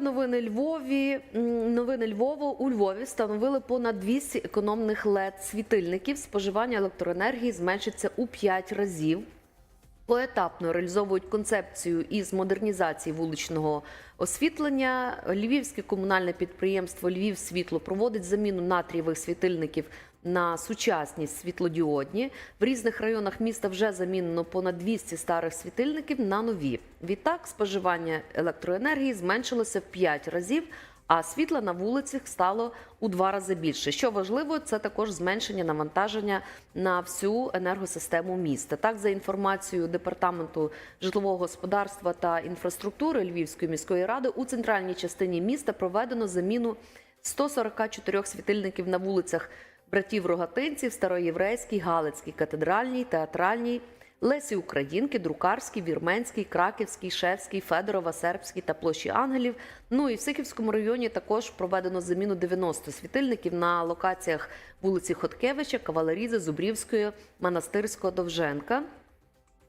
Новини Львові. Новини Львову у Львові встановили понад 200 економних led світильників. Споживання електроенергії зменшиться у 5 разів. Поетапно реалізовують концепцію із модернізації вуличного освітлення. Львівське комунальне підприємство Львів Світло проводить заміну натрієвих світильників на сучасні світлодіодні. В різних районах міста вже замінено понад 200 старих світильників на нові. Відтак споживання електроенергії зменшилося в 5 разів. А світла на вулицях стало у два рази більше. Що важливо, це також зменшення навантаження на всю енергосистему міста. Так, за інформацією департаменту житлового господарства та інфраструктури Львівської міської ради, у центральній частині міста проведено заміну 144 світильників на вулицях братів Рогатинців, Староєврейській, Галицькій, Катедральній, Театральній. Лесі Українки, Друкарській, Вірменській, Краківській, Шевській, Федорова, Сербській та площі Ангелів. Ну і в Сихівському районі також проведено заміну 90 світильників на локаціях вулиці Хоткевича, Кавалерізи, Зубрівської, Монастирського, Довженка.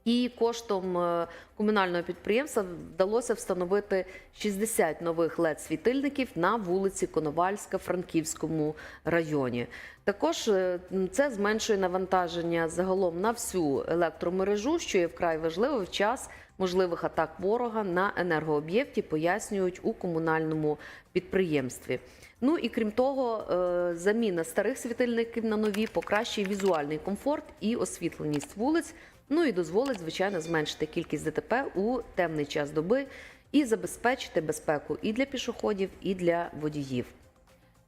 І коштом е, комунального підприємства вдалося встановити 60 нових led світильників на вулиці Коновальська, Франківському районі. Також е, це зменшує навантаження загалом на всю електромережу, що є вкрай важливо в час можливих атак ворога на енергооб'єкті, пояснюють у комунальному підприємстві. Ну і крім того, е, заміна старих світильників на нові покращує візуальний комфорт і освітленість вулиць. Ну і дозволить, звичайно, зменшити кількість ДТП у темний час доби і забезпечити безпеку і для пішоходів, і для водіїв.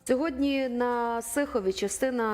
Сьогодні на Сихові частина